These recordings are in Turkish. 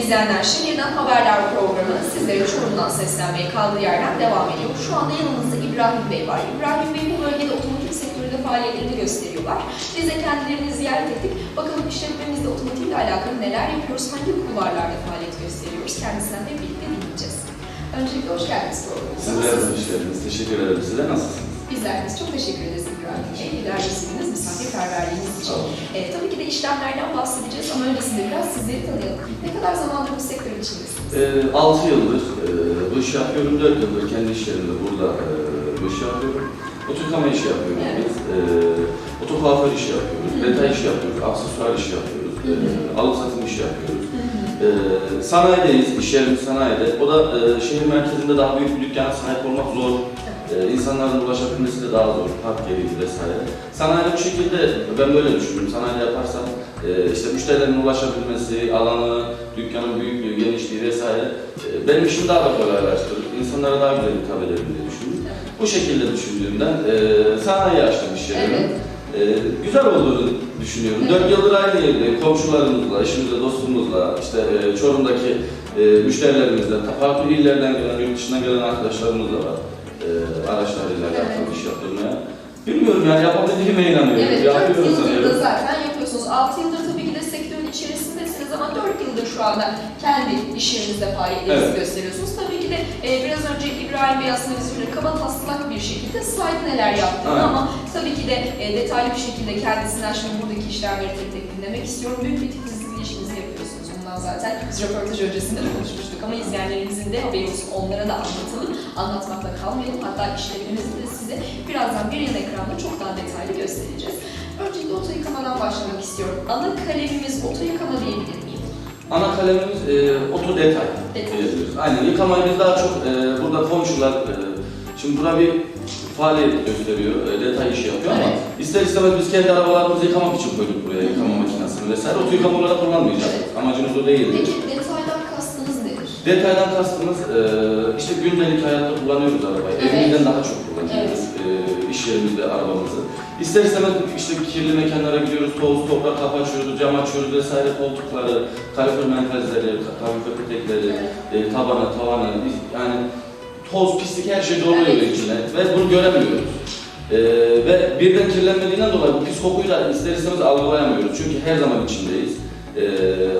izleyenler, şimdiden haberler programı sizlere Çorum'dan seslenmeye kaldığı yerden devam ediyor. Şu anda yanımızda İbrahim Bey var. İbrahim Bey bu bölgede otomotiv sektöründe faaliyetlerini gösteriyorlar. Biz de kendilerini ziyaret ettik. Bakalım işletmemizde otomotivle alakalı neler yapıyoruz, hangi kulvarlarda faaliyet gösteriyoruz kendisinden hep birlikte dinleyeceğiz. Öncelikle hoş geldiniz programımıza. Sizler de hoş geldiniz. Teşekkür ederim. Size nasılsınız? Bizler de çok teşekkür ederiz İbrahim Bey. İlerisiniz, misafirperverliğiniz için. E, tabii ki de işlemlerden bahsedeceğiz ama öncesinde biraz sizleri tanıyalım. Ne kadar zamandır bu sektör içindesiniz? Ee, 6 yıldır e, bu işi yapıyorum. 4 yıldır kendi işlerimde burada e, bu işi yapıyorum. Otoklama işi yapıyoruz Evet. biz. E, otokuaför işi yapıyoruz. Detay işi yapıyoruz. Aksesuar işi yapıyoruz. E, alım satım işi yapıyoruz. E, sanayideyiz. İş yerimiz sanayide. O da e, şehir merkezinde daha büyük bir dükkana sahip olmak zor. Ee, insanların ulaşabilmesi de daha zor, park yeri vesaire. Sanayide bu şekilde, ben böyle düşünüyorum, sanayide yaparsam e, işte müşterilerin ulaşabilmesi, alanı, dükkanın büyüklüğü, genişliği vesaire e, benim işimi daha da kolaylaştırır, insanlara daha güzel hitap ederim diye düşündüm. Bu şekilde düşündüğümden e, sanayi açtım iş yerimi. Evet. E, güzel olduğunu düşünüyorum. Evet. Dört yıldır aynı yerde, komşularımızla, eşimizle, dostumuzla, işte e, Çorum'daki e, müşterilerimizle, farklı illerden gelen, yurt dışından gelen arkadaşlarımız da var. E, araçlarıyla Evet. alakalı iş yaptırmaya. Bilmiyorum yani yapabildiğime inanıyorum. Evet, 4 Yapıyorum yıldır da zaten yapıyorsunuz. 6 yıldır tabii ki de sektörün içerisindesiniz ama 4 yıldır şu anda kendi iş yerinizde faaliyetlerinizi Evet. gösteriyorsunuz. Tabii ki de e, biraz önce İbrahim Bey aslında bize şöyle kaba taslak bir şekilde slide neler yaptığını Aynen. ama tabii ki de e, detaylı bir şekilde kendisinden şimdi buradaki işlemleri tek tek dinlemek istiyorum. Büyük bir titizlikle işinizi yapıyorsunuz. Bundan zaten biz röportaj öncesinde de konuşmuştuk ama izleyenlerimizin de haberi olsun. Onlara da anlatalım. Anlatmakla kalmayalım. Hatta işlemlerimizi de size birazdan bir yan ekranda çok daha detaylı göstereceğiz. Öncelikle oto yıkamadan başlamak istiyorum. Ana kalemimiz oto yıkama diyebilir miyim? Ana kalemimiz e, oto detay. Detay. diyebiliriz. Aynen yıkamayı biz daha çok e, burada komşular, e, şimdi bura bir faaliyet gösteriyor, e, detay işi yapıyor ama Evet. ister istemez biz kendi arabalarımızı yıkamak için koyduk buraya yıkama makinesini vesaire. Oto yıkama olarak kullanmayacağız. Amacımız o değildi. Peki detaydan kastınız nedir? Detaydan kastımız e, işte gündelik hayatta kullanıyoruz arabayı. Evet. Evimizden daha çok kullanıyoruz e, iş yerimizde arabamızı. İster istemez işte kirli mekanlara gidiyoruz, toz, toprak kapı açıyoruz, cam açıyoruz vesaire koltukları, kalifer menfezleri, kalifer petekleri, e, tabanı, tavanı yani toz, pislik her şey doluyor Evet. içine ve bunu göremiyoruz. E, ve birden kirlenmediğinden dolayı bu pis kokuyu da ister istemez algılayamıyoruz çünkü her zaman içindeyiz. E,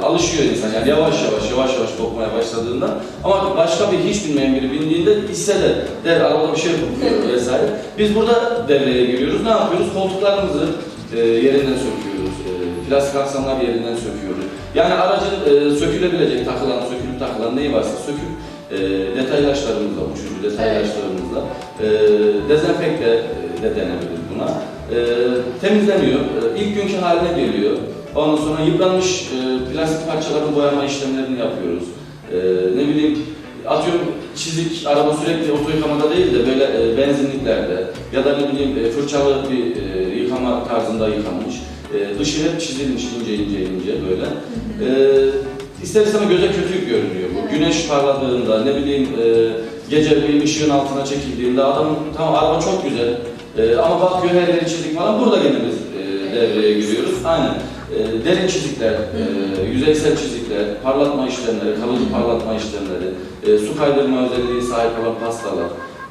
alışıyor insan yani yavaş yavaş yavaş yavaş kokmaya başladığında ama başka bir hiç bilmeyen biri bindiğinde hisseder der arabada bir şey kokuyor vesaire. Biz burada devreye giriyoruz. Ne yapıyoruz? Koltuklarımızı e, yerinden söküyoruz. E, plastik aksamlar yerinden söküyoruz. Yani aracın e, sökülebilecek, takılan, sökülüp takılan neyi varsa söküp e, detaylaşlarımızla, uçucu detaylaşlarımızla e, dezenfekte e, de denebilir buna. E, temizleniyor. E, ilk günkü haline geliyor. Ondan sonra yıpranmış e, plastik parçaların boyama işlemlerini yapıyoruz. E, ne bileyim atıyorum çizik araba sürekli oto yıkamada değil de böyle e, benzinliklerde ya da ne bileyim e, fırçalı bir e, yıkama tarzında yıkanmış. E, dışı hep çizilmiş ince ince ince böyle. E, ister istemez göze kötü görünüyor bu. Güneş parladığında ne bileyim e, gece bir ışığın altına çekildiğinde adamın tamam araba çok güzel e, ama bakıyor her yeri çizik falan burada gene biz e, devreye giriyoruz. Aynen. E, derin çizikler, e, yüzeysel çizikler, parlatma işlemleri, kalıcı parlatma işlemleri, e, su kaydırma özelliği sahip olan pastalar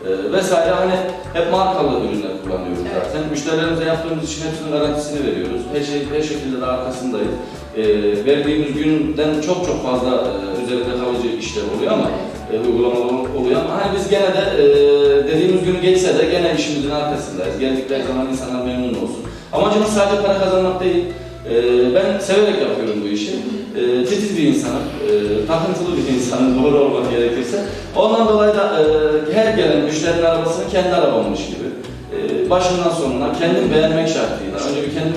e, vesaire hani hep markalı ürünler kullanıyoruz zaten. Müşterilerimize yaptığımız için hepsinin garantisini veriyoruz. Her şey her şekilde de arkasındayız. E, verdiğimiz günden çok çok fazla e, üzerinde kalıcı işler oluyor ama e, uygulamalar oluyor ama hani biz gene de e, dediğimiz günü geçse de gene işimizin arkasındayız. Geldikleri zaman insanlar memnun olsun. Amacımız sadece para kazanmak değil. E, ben severek yapıyorum bu işi. E, titiz bir insanım, e, takıntılı bir insanım doğru olmak gerekirse. Ondan dolayı da e, her gelen müşterinin arabasını kendi arabammış gibi e, başından sonuna kendim beğenmek şartıyla,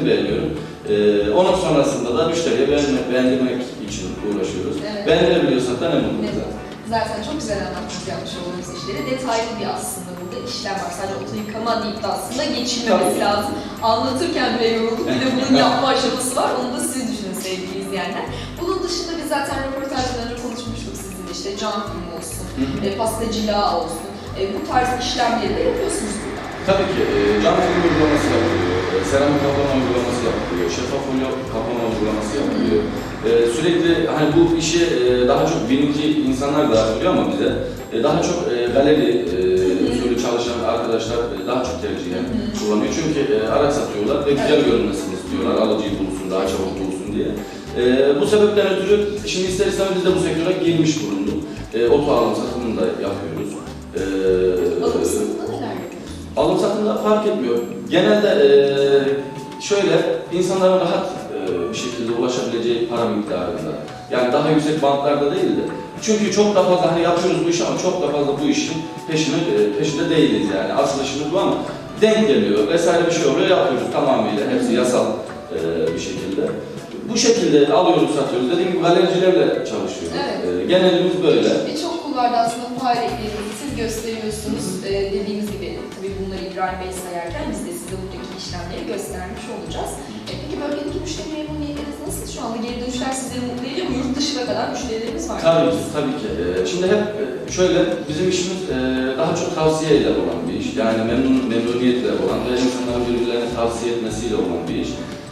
kendim beğeniyorum. E, onun sonrasında da müşteriye beğenmek, beğendirmek için uğraşıyoruz. Evet. Beğendirebiliyorsak da ne mutlu Evet. bize. Zaten çok güzel anlattınız yapmış olduğunuz işleri. Detaylı bir aslında burada işlem var. Sadece oto yıkama deyip de aslında geçilmemesi Tabii. lazım. Anlatırken bile yorulduk. Bir de bunun yapma aşaması var. Onu da siz düşünün sevgili izleyenler. Bunun dışında biz zaten röportajdan önce konuşmuştuk sizinle işte cam film olsun, e, pastacılığa olsun. E, bu tarz işlemleri de yapıyorsunuz burada. Tabii ki e, cam film uygulaması yapılıyor. E, seramik kaplama uygulaması yapılıyor, şeffaf folyo kaplama uygulaması yapılıyor. E, sürekli hani bu işi e, daha çok birinci insanlar da yapıyor ama bize e, daha çok e, galeri e, usulü çalışan arkadaşlar e, daha çok tercihen kullanıyor. Çünkü e, araç satıyorlar ve güzel görünmesini istiyorlar, alıcıyı bulsun, daha çabuk bulsun diye. E, bu sebepten ötürü şimdi ister istemez biz de bu sektöre girmiş bulunduk. E, oto alım satımını da yapıyoruz. E, satımda neler? Alım satımda fark etmiyor. Genelde eee, şöyle insanların rahat eee, bir şekilde ulaşabileceği para miktarında. Yani daha yüksek bantlarda değil de. Çünkü çok da fazla hani yapıyoruz bu işi ama çok da fazla bu işin peşine, eee, peşinde değiliz yani. Asıl işimiz bu ama denk geliyor vesaire bir şey oluyor yapıyoruz tamamıyla. Hepsi yasal eee, bir şekilde. Bu şekilde alıyoruz satıyoruz. Dediğim gibi galericilerle çalışıyoruz. Evet. Eee, genelimiz böyle. Birçok kulvarda aslında faaliyetlerinizi siz gösteriyorsunuz. Ee, dediğimiz gibi tabii bunları İbrahim Bey sayarken biz de size buradaki işlemleri göstermiş olacağız. E, peki bölgedeki müşteri memnuniyetiniz nasıl? Şu anda geri dönüşler sizleri mutlu ediyor mu? Yurt dışına kadar müşterilerimiz var. Tabii ki, tabii ki. Ee, Şimdi hep e, şöyle, bizim işimiz e, daha çok tavsiyeyle olan bir iş. Yani memnun, memnuniyetle olan ve insanların birbirlerine tavsiye etmesiyle olan bir iş.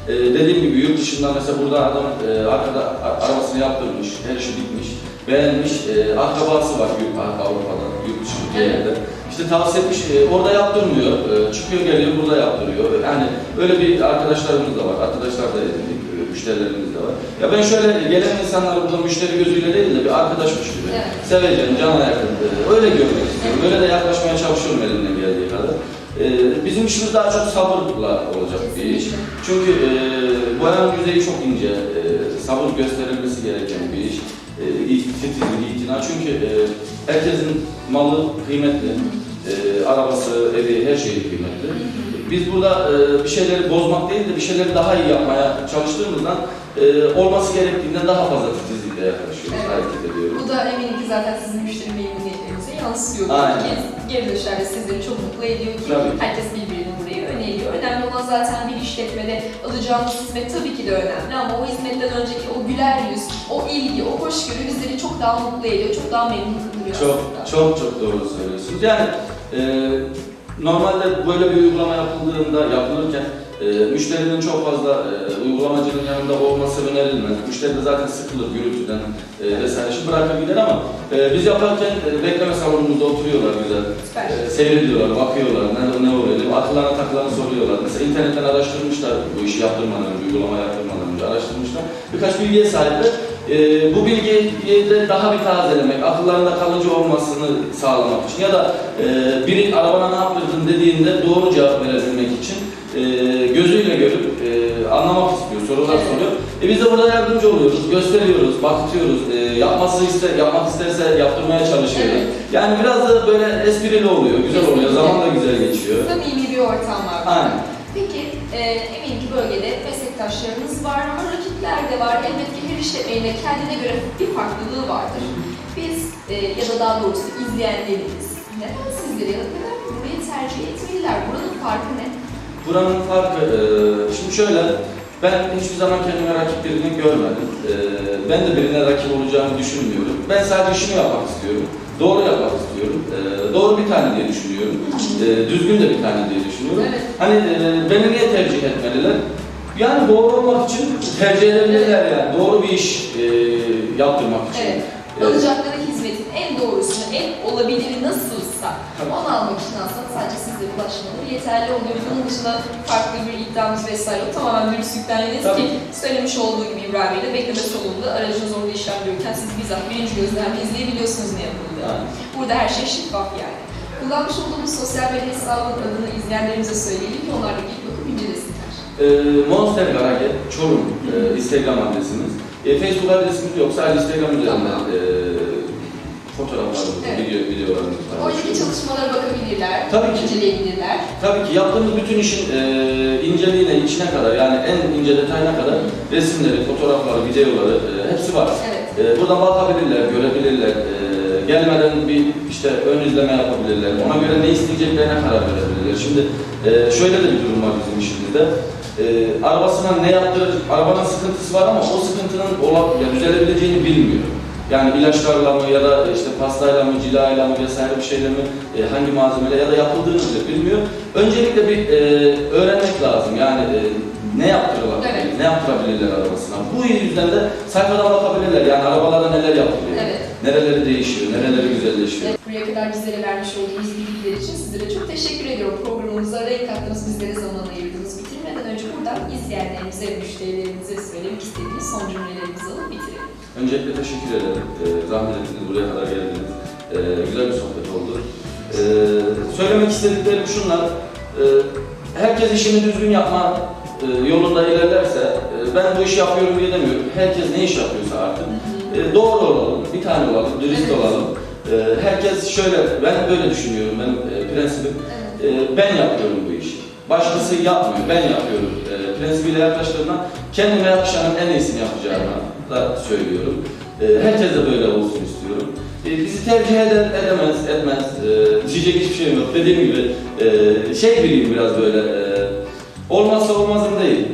Ee, dediğim gibi yurt dışından mesela burada adam e, arkada arabasını yaptırmış, her işi bitmiş, beğenmiş, e, akrabası var yurt, Avrupa'da, yurt dışı yerde. İşte tavsiye etmiş, e, orada yaptırmıyor, e, çıkıyor geliyor burada yaptırıyor. Yani öyle bir arkadaşlarımız da var, arkadaşlar da edindik, e, müşterilerimiz de var. Ya ben şöyle gelen insanları burada müşteri gözüyle değil de bir arkadaşmış gibi, Evet. seveceğim, cana yakın, e, öyle görmek istiyorum. Öyle de yaklaşmaya çalışıyorum elimden geldiği kadar. E, bizim işimiz daha çok sabırla olacak bir iş. Çünkü e, boyanın yüzeyi çok ince, e, sabır gösterilmesi gereken bir iş. E, titizlik, itina. Çünkü e, herkesin malı kıymetli. E, arabası, evi, her şeyi kıymetli. Biz burada e, bir şeyleri bozmak değil de bir şeyleri daha iyi yapmaya çalıştığımızdan e, olması gerektiğinden daha fazla titizlikle yaklaşıyoruz, Evet. hareket ediyoruz. Bu da eminim ki zaten sizin müşteri memnuniyetlerinize yansıyor. Aynen. Geri dönüşler de sizleri çok mutlu ediyor ki Tabii. herkes birbirini. Önemli olan zaten bir işletmede alacağınız hizmet tabii ki de önemli ama o hizmetten önceki o güler yüz, o ilgi, o hoşgörü bizleri çok daha mutlu ediyor, çok daha memnun kılıyor Çok aslında. çok çok doğru söylüyorsunuz. Yani e, normalde böyle bir uygulama yapıldığında, yapılırken e, müşterinin çok fazla e, uygulamacının yanında olması önerilmez. Müşteri de zaten sıkılır gürültüden e, vesaire. Şimdi bırakır gider ama e, biz yaparken e, bekleme salonumuzda oturuyorlar güzel. E, seyrediyorlar, bakıyorlar, ne, ne. Akıllarına takılanı soruyorlar. Mesela internetten araştırmışlar bu işi yaptırmadan önce, uygulama yaptırmadan önce araştırmışlar. Birkaç bilgiye sahipler. E, bu bilgiyi de daha bir tazelemek, akıllarında kalıcı olmasını sağlamak için ya da e, biri arabana ne yaptırdın dediğinde doğru cevap verebilmek için e, gözüyle görüp anlamak istiyor, sorular Evet. soruyor. E, biz de burada yardımcı oluyoruz, gösteriyoruz, bakıtıyoruz, e, yapması iste, yapmak isterse yaptırmaya çalışıyoruz. Evet. Yani biraz da böyle esprili oluyor, güzel oluyor, Kesinlikle. zaman da güzel geçiyor. Samimi bir ortam var. Aynen. Peki, e, eminim ki bölgede meslektaşlarınız var ama rakipler de var. Elbette her işletmenin de kendine göre bir farklılığı vardır. Biz e, ya da daha doğrusu izleyenlerimiz neden sizleri ya da neden burayı tercih etmeliler? Buranın farkı ne? Buranın farkı, e, şimdi şöyle, ben hiçbir zaman kendime rakip birini görmedim. E, ben de birine rakip olacağımı düşünmüyorum. Ben sadece işimi yapmak istiyorum. Doğru yapmak istiyorum. E, doğru bir tane diye düşünüyorum. E, düzgün de bir tane diye düşünüyorum. Evet. Hani e, beni niye tercih etmeliler? Yani doğru olmak için tercih edebilirler yani. Doğru bir iş e, yaptırmak için. Evet. Alacakları hizmetin en doğrusunu, en olabiliri nasılsa Tabii. onu almak için aslında sadece sizlere ulaşmaları yeterli oluyor. Bunun dışında farklı bir iddiamız vesaire yok. Tamamen dürüstlükten Tabii. ki söylemiş olduğu gibi İbrahim de bekleme salonunda aracınız orada işlem görürken siz bizzat birinci gözlemle izleyebiliyorsunuz ne yapıldığını. Burada her şey şeffaf yani. Kullanmış olduğumuz sosyal medya hesabının adını izleyenlerimize söyleyelim ki onlar da ilk bakıp incelesinler. E, Monster Garage Çorum e, Instagram adresimiz. E, Facebook adresimiz yok. Sadece Instagram üzerinden e, fotoğraflarımızı, Evet. video, videolarımızı Oradaki çalışmalara bakabilirler, Tabii ki. inceleyebilirler. Tabii ki yaptığımız bütün işin e, inceliğine, içine kadar yani en ince detayına kadar resimleri, fotoğrafları, videoları e, hepsi var. Evet. E, buradan bakabilirler, görebilirler. E, gelmeden bir işte ön izleme yapabilirler. Ona göre ne isteyeceklerine karar verebilirler. Şimdi e, şöyle de bir durum var bizim işimizde. E, arabasına ne yaptırır, arabanın sıkıntısı var ama o sıkıntının ola, ya düzelebileceğini bilmiyor. Yani ilaçlarla mı ya da işte pastayla mı, cilayla mı vesaire bir şeyle mi, e, hangi malzemeyle ya da yapıldığını bile bilmiyor. Öncelikle bir e, öğrenmek lazım. Yani e, ne yaptırılabilir, Evet. ne yaptırabilirler arabasına. Bu yüzden de sayfadan bakabilirler. Yani arabalarda neler yapılıyor, Evet. nereleri değişiyor, nereleri güzelleşiyor. Evet, Buraya kadar bizlere vermiş olduğunuz bilgiler için sizlere çok teşekkür ediyorum. Programımıza renk kattınız, bizlere zaman ayırdınız. Bitirmeden önce buradan izleyenlerimize, müşterilerimize söylemek istediğiniz son cümlelerinizi alıp bitirelim. Öncelikle teşekkür ederim. Ee, zahmet ettiniz, buraya kadar geldiniz. Ee, güzel bir sohbet oldu. Ee, söylemek istediklerim şunlar. Ee, herkes işini düzgün yapma e, yolunda ilerlerse, e, ben bu işi yapıyorum diye demiyorum. Herkes ne iş yapıyorsa artık. e, doğru olalım, bir tane olalım, dürüst Evet. olalım. Ee, herkes şöyle, ben böyle düşünüyorum, benim e, prensibim. Evet. Ee, ben yapıyorum bu işi. Başkası yapmıyor, ben yapıyorum. Prensibiyle yaklaştığımda kendime yakışanın en iyisini yapacağımı da söylüyorum. Ee, herkes de böyle olsun istiyorum. Ee, bizi tercih eder, edemez, etmez. Ee, diyecek hiçbir şeyim yok. Dediğim gibi e, şey biriyim biraz böyle. e, olmazsa olmazım değil.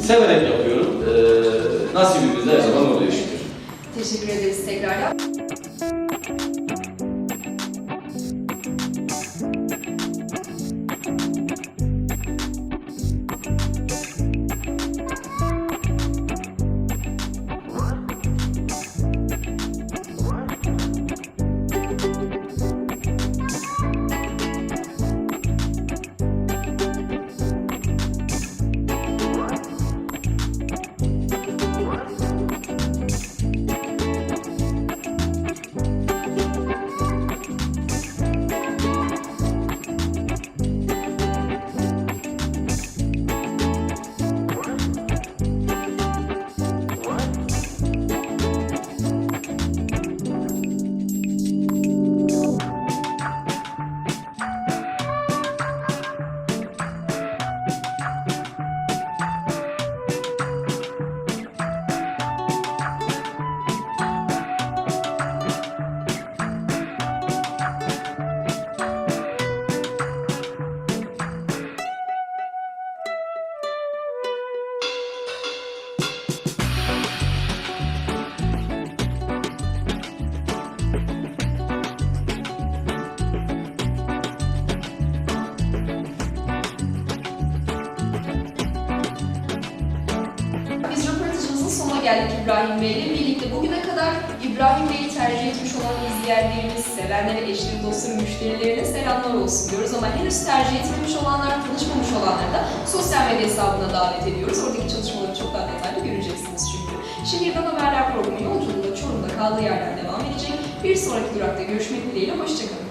Severek yapıyorum. Ee, nasibimiz her zaman oluyor şükür. Teşekkür ederiz tekrardan. Geldik İbrahim Bey ile birlikte. Bugüne kadar İbrahim Bey'i tercih etmiş olan izleyenlerimiz, sevenlere, eşleri, dostları, müşterilerine selamlar olsun diyoruz. Ama henüz tercih etmemiş olanlar, tanışmamış olanları da sosyal medya hesabına davet ediyoruz. Oradaki çalışmaları çok daha detaylı göreceksiniz çünkü. Şehirden Haberler programı yolculuğunda Çorum'da kaldığı yerden devam edecek. Bir sonraki durakta görüşmek dileğiyle, hoşçakalın.